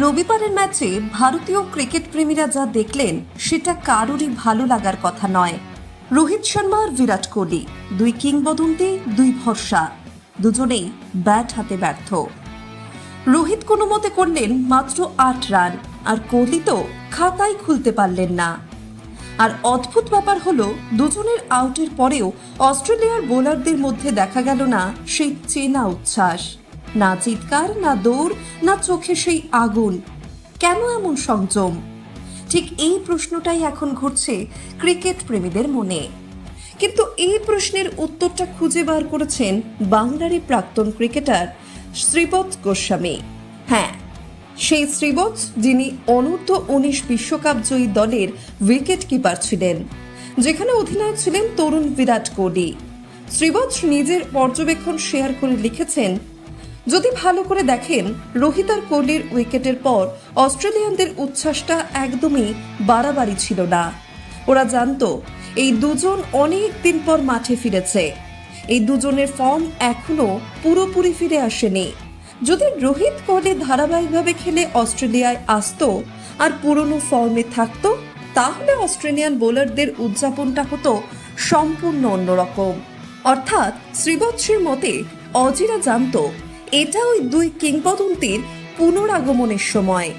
রবিবারের ম্যাচে ভারতীয় ক্রিকেট প্রেমীরা যা দেখলেন, সেটা কারোরই ভালো লাগার কথা নয়। রোহিত শর্মা আর বিরাট কোহলি, দুই কিংবদন্তি, দুই ভরসা। দুজনেই ব্যাট হাতে ব্যর্থ। রোহিত কোনো মতে করলেন মাত্র আট রান, আর কোহলি তো খাতাই খুলতে পারলেন না। আর অদ্ভুত ব্যাপার হলো, দুজনের আউটের পরেও অস্ট্রেলিয়ার বোলারদের মধ্যে দেখা গেল না সেই চেনা উচ্ছ্বাস। না চিৎকার, না দৌড়, না চোখে সেই আগুন। কেন এমন সংযম? ঠিক এই প্রশ্নটাই এখন ঘুরছে ক্রিকেট প্রেমীদের মনে। কিন্তু এই প্রশ্নের উত্তরটা খুঁজে বার করেছেন বাংলারই প্রাক্তন ক্রিকেটার শ্রীপদ গোস্বামী। হ্যাঁ সেই শ্রীবৎ যিনি অনূর্ধ্ব উনিশ বিশ্বকাপ জয়ী দলের উইকেট কিপার ছিলেন, যেখানে অধিনায়ক ছিলেন তরুণ বিরাট কোহলি। শ্রীবৎ নিজের পর্যবেক্ষণ শেয়ার করে লিখেছেন যদি ভালো করে দেখেন, রোহিত আর কোহলির উইকেটের পর অস্ট্রেলিয়ানদের উচ্ছ্বাসটা একদমই বাড়াবাড়ি ছিল না। ওরা জানতো, এই দুজন অনেক দিন পর মাঠে ফিরেছে। এই দুজনের ফর্ম এখনও পুরোপুরি ফিরে আসেনি। যদি রোহিত কোহলি ধারাবাহিকভাবে খেলে অস্ট্রেলিয়ায় আসতো আর পুরনো ফর্মে থাকতো, তাহলে অস্ট্রেলিয়ান বোলারদের উদযাপনটা হতো সম্পূর্ণ অন্যরকম। অর্থাৎ শ্রীবৎসের মতে, অজিরা জানতো এটা ওই দুই কিংবদন্তির পুনরাগমনের সময়।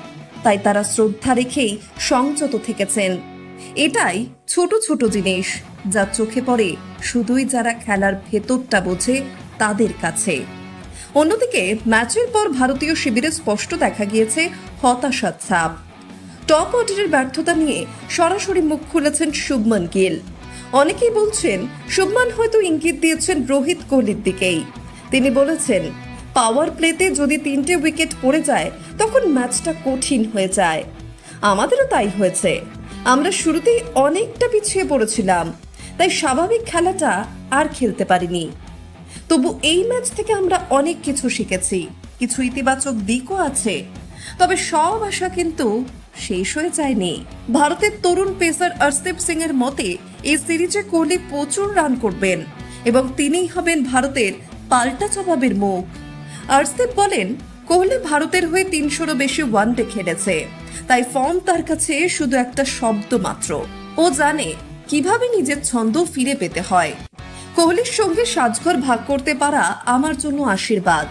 তাই তারা শ্রদ্ধা রেখেই সংযত থেকেছেন। এটাই ছোট ছোট জিনিস যা চোখে পড়ে শুধুই যারা খেলার ভেতরটা বোঝে তাদের কাছে। অন্যদিকে ম্যাচের পর ভারতীয় শিবিরে স্পষ্ট দেখা গিয়েছে হতাশার ছাপ। টপ অর্ডারের ব্যর্থতা নিয়ে সরাসরি মুখ খুলেছেন শুভমন গিল। অনেকেই বলছেন, শুভমান হয়তো ইঙ্গিত দিয়েছেন রোহিত কোহলির দিকেই। তিনি বলেছেন পাওয়ার প্লেতে যদি তিনটে উইকেট পড়ে যায়, তখন ম্যাচটা কঠিন হয়ে যায়। আমাদেরও তাই হয়েছে। আমরা শুরুতেই অনেকটা পিছিয়ে পড়েছিলাম, তাই স্বাভাবিক খেলাটা আর খেলতে পারিনি। তবু এই ম্যাচ থেকে আমরা অনেক কিছু শিখেছি, কিছু ইতিবাচক দিকও আছে। তবে সব আশা কিন্তু শেষ হয়ে যায়নি। ভারতের তরুণ পেসার অর্শদীপ সিং এর মতে, এই সিরিজে কোহলি প্রচুর রান করবেন এবং তিনিই হবেন ভারতের পাল্টা জবাবের মুখ। অর্শদীপ বলেন, কোহলি ভারতের হয়ে তিনশোরও বেশি ওয়ানডে খেলেছে। তাই ফর্ম তার কাছে শুধু একটা শব্দ মাত্র। ও জানে, কীভাবে নিজের ছন্দ ফিরে পেতে হয়। কোহলির সঙ্গে সাজঘর ভাগ করতে পারা আমার জন্য আশীর্বাদ।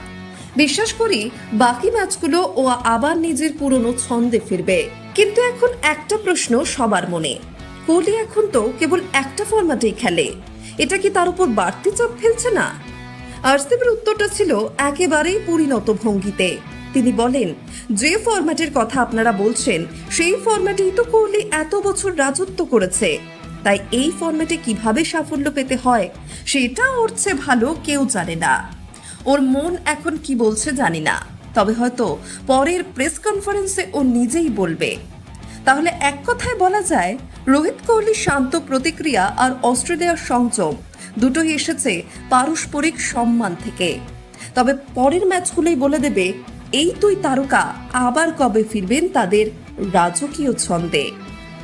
বিশ্বাস করি, বাকি ম্যাচগুলো ও আবার নিজের পুরনো ছন্দে ফিরবে। কিন্তু এখন একটা প্রশ্ন সবার মনে। কোহলি এখন তো কেবল একটা ফরম্যাটেই খেলে। এটা কি তার উপর বাড়তি চাপ ফেলছে না? আরসিবির উত্তরটা ছিল একেবারেই পরিণত ভঙ্গিতে। তিনি বলেন, যে ফরম্যাটের কথা আপনারা বলছেন, সেই ফরম্যাটেই তো কোহলি এত বছর রাজত্ব করেছে। তাই এই ফরম্যাটে কীভাবে সাফল্য পেতে হয়, সেটা ওর চেয়ে ভালো কেউ জানে না। ওর মন এখন কি বলছে জানি না। তবে হয়তো পরের প্রেস কনফারেন্সে ও নিজেই বলবে। তাহলে এক কথায় বলা যায়, রোহিত কোহলির শান্ত প্রতিক্রিয়া আর অস্ট্রেলিয়ার সংযম দুটোই এসেছে পারস্পরিক সম্মান থেকে। তবে পরের ম্যাচগুলোই বলে দেবে, এই দুই তারকা আবার কবে ফিরবেন তাদের রাজকীয় ছন্দে।